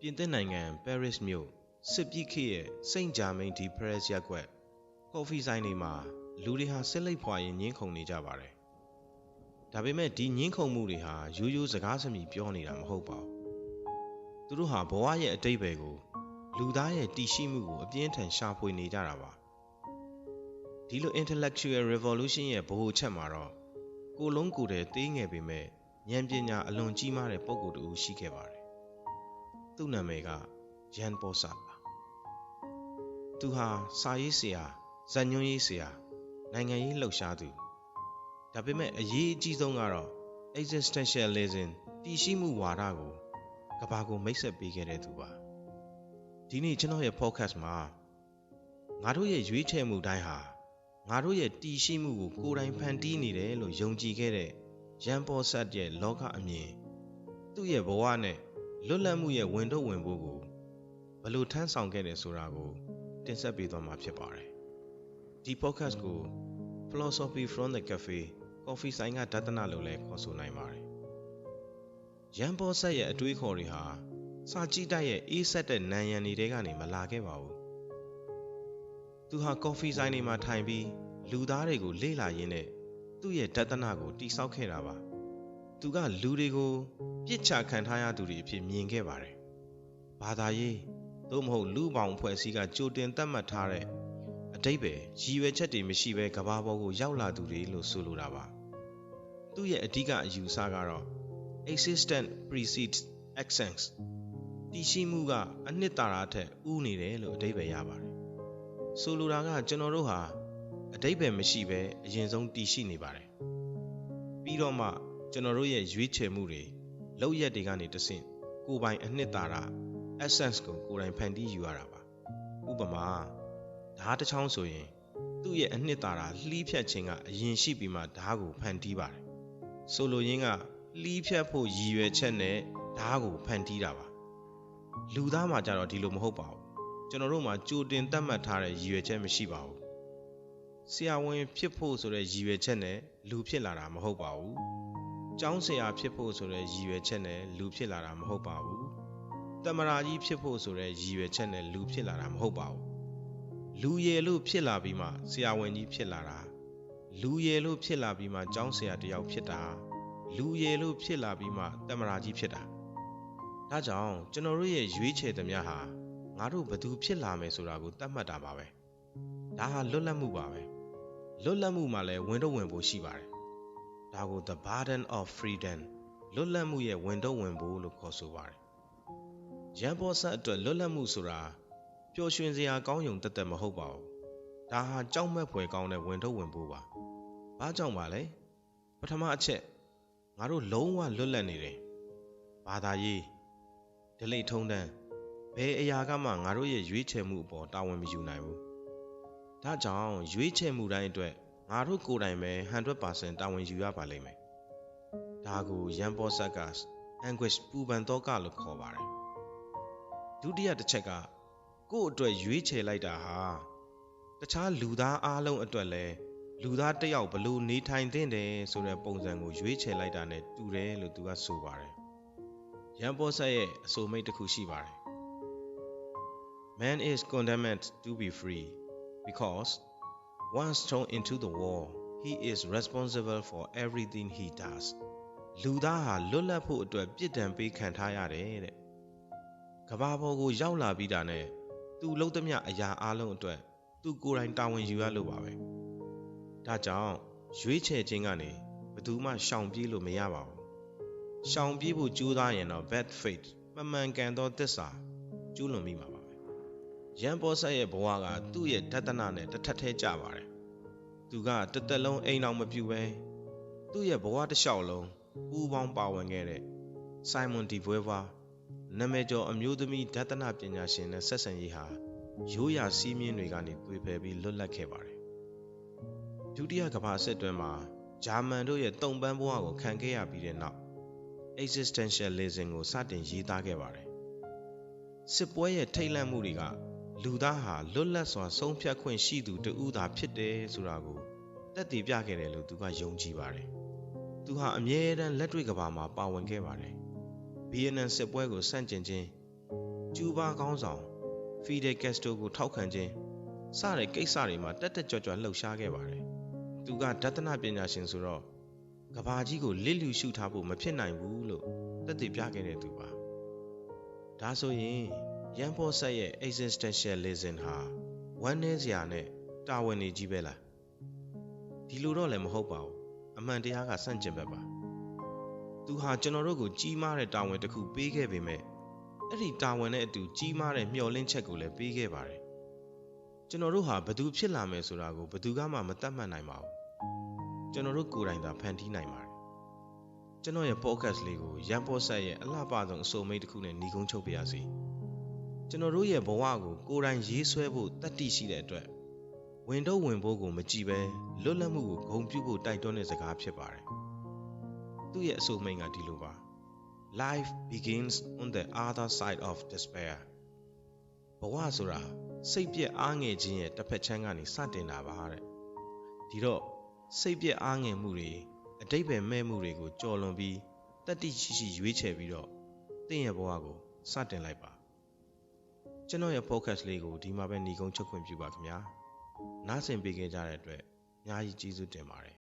ပြင်သစ်နိုင်ငံပဲရစ်မြို့စစ်ပြစ်ခေရဲ့စိန့်ဂျာမိန်ဒီပရက်စ်ရက်ကွက်ကော်ဖီဆိုင်တွေမှာလူတွေဟာစစ်လိပ်ဖွာရင်ညှင်းခုန်နေကြပါတယ်။ဒါပေမဲ့ဒီညှင်းခုန်မှုတွေဟာရိုးရိုးစကားစမြည်ပြောနေတာမဟုတ်ပါဘူး။သူတို့ဟာဘဝရဲ့အတိတ်ပဲကိုလူသားရဲ့တည်ရှိမှုကိုအပြင်းထန်ရှာဖွေနေကြတာပါ။ဒီလို intellectual revolution ရဲ့ဗဟိုချက်မှာတော့ကိုလုံးကိုယ်တည်းသေးငယ်ပေမဲ့ဉာဏ်ပညာအလွန်ကြီးမားတဲ့ပုံကိုယ်တူရှိခဲ့ပါတယ်။ သူ့နာမည်ကယန်ပေါ်ဆာပါ။သူဟာစာရေးဆရာဇာညွှန်းရေးဆရာနိုင်ငံရေးလှုပ်ရှားသူဒါပေမဲ့အရေးအကြီးဆုံးကတော့ existentialism တည်ရှိမှုဝါဒကိုကဘာကိုမိတ်ဆက်ပေးခဲ့တဲ့သူပါဒီနေ့ကျွန်တော်ရဲ့ podcast မှာငါတို့ရဲ့ရွေးချယ်မှုတိုင်းဟာငါတို့ရဲ့တည်ရှိမှုကိုကိုယ်တိုင်ဖန်တီးနေတယ်လို့ယုံကြည်ခဲ့တဲ့ရန်ပေါ်ဆတ်ရဲ့လောကအမြင်သူ့ရဲ့ဘဝနဲ့ လွတ်လပ်မှုရဲ့ဝင်တော့ဝင်ဖို့ကိုဘယ်လိုထမ်းဆောင်ခဲ့တယ်ဆိုတာကိုတင်ဆက်ပေးသွားမှာဖြစ်ပါတယ်ဒီ podcast ကို philosophy from the cafe coffee ဆိုင်ကဒသနလို့လည်းခေါ်ဆိုနိုင်ပါတယ်ရန်ပေါ်ဆက်ရဲ့အတွေးခေါ်တွေဟာစာကြည့်တိုက်ရဲ့အေးဆက်တဲ့နံရံတွေတဲကနေမလာခဲ့ပါဘူးသူဟာကော်ဖီဆိုင်တွေမှာထိုင်ပြီးလူသားတွေကိုလေ့လာရင်းနဲ့သူ့ရဲ့ဒသနကိုတိဆောက်ခဲ့တာပါ သူကလူတွေကိုပြစ်ချခံထားရသူတွေအဖြစ်မြင်ခဲ့ပါတယ်ဘာသာရေးသို့မဟုတ်လူပေါင်းဖွဲ့စည်းကကြိုတင်သတ်မှတ်ထားတဲ့အတိတ်ပဲရည်ရွယ်ချက်တွေမရှိဘဲကဘာပေါ်ကိုရောက်လာသူတွေလို့ဆိုလိုတာပါသူ့ရဲ့အဓိကအယူဆကတော့ existent precedes essence တည်ရှိမှုကအနှစ်သာရထက်ဦးနေတယ်လို့အဓိပ္ပာယ်ရပါတယ်ဆိုလိုတာကကျွန်တော်တို့ဟာအတိတ်ပဲမရှိဘဲအရင်ဆုံးတည်ရှိနေပါတယ်ပြီးတော့မှ ကျွန်တော်တို့ရဲ့ရွေးချယ်မှုတွေလောက်ရက်တွေကနေတဆင့်ကိုယ်ပိုင်အနှစ်သာရ essence ကိုကိုယ်တိုင်ဖန်တီးယူရတာပါဥပမာဓာတ်တစ်ချောင်းဆိုရင် သူ့ရဲ့အနှစ်သာရလှီးဖြတ်ခြင်းကအရင်ရှိပြီးမှဓာတ်ကိုဖန်တီးပါတယ်ဆိုလိုရင်းကလှီးဖြတ်ဖို့ရည်ရွယ်ချက်နဲ့ဓာတ်ကိုဖန်တီးတာပါလူသားမှာကြတော့ဒီလိုမဟုတ်ပါဘူးကျွန်တော်တို့မှာကြိုတင်သတ်မှတ်ထားတဲ့ရည်ရွယ်ချက်မရှိပါဘူးဆရာဝန်ဖြစ်ဖို့ဆိုတဲ့ရည်ရွယ်ချက်နဲ့လူဖြစ်လာတာမဟုတ်ပါဘူး ကျောင်းဆရာဖြစ်ဖို့ဆိုတဲ့ရည်ရွယ်ချက်နဲ့လူဖြစ်လာတာမဟုတ်ပါဘူးတမရာကြီးဖြစ်ဖို့ဆိုတဲ့ရည်ရွယ်ချက်နဲ့လူဖြစ်လာတာမဟုတ်ပါဘူးလူရည်လို့ဖြစ်လာပြီးမှဆရာဝန်ကြီးဖြစ်လာတာလူရည်လို့ဖြစ်လာပြီးမှကျောင်းဆရာတယောက်ဖြစ်တာလူရည်လို့ဖြစ်လာပြီးမှတမရာကြီးဖြစ်တာဒါကြောင့်ကျွန်တော်တို့ရဲ့ရွေးချယ်သမျှဟာငါတို့ဘသူဖြစ်လာမယ်ဆိုတာကိုသတ်မှတ်တာပါပဲဒါဟာလွတ်လပ်မှုပါပဲလွတ်လပ်မှုမှာလည်းဝင်တော့ဝင်ဖို့ရှိပါတယ် ဒါကို the burden of freedom လွတ်လပ်မှုရဲ့ဝင်တော့ဝင်ဖို့လို့ခေါ်ဆိုပါတယ်ရန်ပေါ်ဆက်အတွက်လွတ်လပ်မှုဆိုတာပျော်ရွှင်စရာကောင်းယုံတက်တက်မဟုတ်ပါဘူး။ဒါဟာကြောက်မက်ဖွယ်ကောင်းတဲ့ဝင်ထုတ်ဝင်ပိုးပါ။ဘာကြောင့်ပါလဲ။ပထမအချက်ငါတို့လုံးဝလွတ်လပ်နေတယ်။ဘာသာရေးဒလိထုံးတန်းဘယ်အရာကမှငါတို့ရဲ့ရွေးချယ်မှုအပေါ်တာဝန်မယူနိုင်ဘူး။ဒါကြောင့်ရွေးချယ်မှုတိုင်းအတွက် ငါတို့ကိုယ်တိုင်ပဲ100%တာဝန်ယူရပါလိမ့်မယ်။ဒါကိုရန်ပေါ်ဆက်က anguish ပူပန်တော့ကလို့ခေါ်ပါတယ်။ဒုတိယတစ်ချက်ကကို့အတွက်ရွေးချယ်လိုက်တာဟာတခြားလူသားအားလုံးအတွက်လည်းလူသားတစ်ယောက်ဘလို့နေထိုင်သင့်တယ်ဆိုတဲ့ပုံစံကိုရွေးချယ်လိုက်တာနဲ့တူတယ်လို့သူကဆိုပါတယ်။ရန်ပေါ်ဆက်ရဲ့အဆိုမိတ်တစ်ခုရှိပါတယ်။ Man is condemned to be free because once thrown into the war he is responsible for everything he does လူသားဟာလွတ်လပ်ဖို့အတွက်ပြစ်ဒဏ်ပေးခံထားရတယ်တဲ့။ကဘာပေါ်ကိုရောက်လာပြီးတာနဲ့သူလှုပ်သမျှအရာအလုံးအတွက်သူကိုယ်တိုင်တာဝန်ယူရလို့ပါပဲဒါကြောင့်ရွေးချယ်ခြင်းကနေဘယ်သူမှရှောင်ပြေးလို့မရပါဘူးရှောင်ပြေးဖို့ကြိုးစားရင်တော့ bad fate မမှန်ကန်သောသစ္စာကျူးလွန်မိမှာပါပဲ ရန်ပေါ်ဆက်ရဲ့ဘဝကသူ့ရဲ့ဒသနာနဲ့တစ်ထက်ထဲကြပါတယ်သူကတစ်သက်လုံးအိမ်အောင်မပြူပဲသူ့ရဲ့ဘဝတစ်လျှောက်လုံးပူပေါင်းပါဝင်ခဲ့တဲ့ Simon De Beauvoir နာမည်ကျော်အမျိုးသမီးဒသနပညာရှင်နဲ့ဆက်ဆံရေးဟာရိုးရာစည်းမျဉ်းတွေကနေသွေဖယ်ပြီးလွတ်လပ်ခဲ့ပါတယ်။ဒုတိယကမ္ဘာစစ်တွင်းမှာဂျာမန်တို့ရဲ့တုံပန်းဘဝကိုခံခဲ့ရပြီးတဲ့နောက် existentialism ကိုစတင်ရေးသားခဲ့ပါတယ်။စစ်ပွဲရဲ့ထိတ်လန့်မှုတွေက လူသားဟာလွတ်လပ်စွာဆုံးဖြတ်ခွင့်ရှိသူတဦးသာဖြစ်တယ်ဆိုတာကိုတက်တည်ပြခဲ့တယ်လို့သူကယုံကြည်ပါတယ်။သူဟာအမြဲတမ်းလက်တွေ့ကဘာမှာပါဝင်ခဲ့ပါတယ်။ဗီယက်နမ်စစ်ပွဲကိုစန့်ကျင်ခြင်းကျူးဘာကောင်းဆောင်ဖီဒယ်ကက်စတိုကိုထောက်ခံခြင်းစတဲ့ကိစ္စတွေမှာတက်တက်ကြွကြွလှုပ်ရှားခဲ့ပါတယ်သူကဒသနပညာရှင်ဆိုတော့ကဘာကြီးကိုလစ်လျူရှုထားဖို့မဖြစ်နိုင်ဘူးလို့သက်သေပြခဲ့တဲ့သူပါဒါဆိုရင် ရန်ပေါ်ဆက်ရဲ့ existentialism ဟာဝမ်းနည်းစရာနဲ့တာဝန်နေကြီးပဲလားဒီလိုတော့လည်းမဟုတ်ပါဘူးအမှန်တရားကစန့်ကျင်ဘက်ပါသူဟာကျွန်တော်တို့ကိုကြီးမားတဲ့တာဝန်တစ်ခုပေးခဲ့ပေမဲ့အဲ့ဒီတာဝန်နဲ့အတူကြီးမားတဲ့မျှော်လင့်ချက်ကိုလည်းပေးခဲ့ပါတယ်ကျွန်တော်တို့ဟာဘသူဖြစ်လာမယ်ဆိုတာကိုဘသူကမှမတတ်မှတ်နိုင်ပါဘူးကျွန်တော်တို့ကိုယ်တိုင်သာဖန်တီးနိုင်ပါတယ်ကျွန်တော်ရဲ့ podcast လေးကိုရန်ပေါ်ဆက်ရဲ့အလှပဆုံးအစုံမိတ်တစ်ခုနဲ့ညီကုန်းချုပ်ပြရစီ ကျွန်တော်တို့ရဲ့ဘဝကိုကိုယ်တိုင်ရေးဆွဲဖို့တတ်သိရှိတဲ့အတွက်ဝင်တော့ဝင်ဖို့ကိုမကြည့်ပဲလွတ်လပ်မှုကိုဂုဏ်ပြုဖို့တိုက်တွန်းတဲ့စကားဖြစ်ပါတယ်သူ့ရဲ့အဆိုမိန်ကဒီလိုပါ life begins on the other side of despair ဘဝဆိုတာစိတ်ပြက်အားငယ်ခြင်းရဲ့တစ်ဖက်ချမ်းကနေစတင်တာပါတဲ့ဒီတော့စိတ်ပြက်အားငယ်မှုတွေအတိတ်ပဲမဲ့မှုတွေကိုကြော်လွန်ပြီးတတိရှိရှိရွေးချယ်ပြီးတော့တင့်ရဲ့ဘဝကိုစတင်လိုက်ပါ ကျွန်တော်ရဲ့ podcast လေးကိုဒီမှာပဲညီကုန်းချုပ်ခွင့်ပြုပါခင်ဗျာနားဆင်ပေးခဲ့ကြတဲ့အတွက်အများကြီးကျေးဇူးတင်ပါတယ်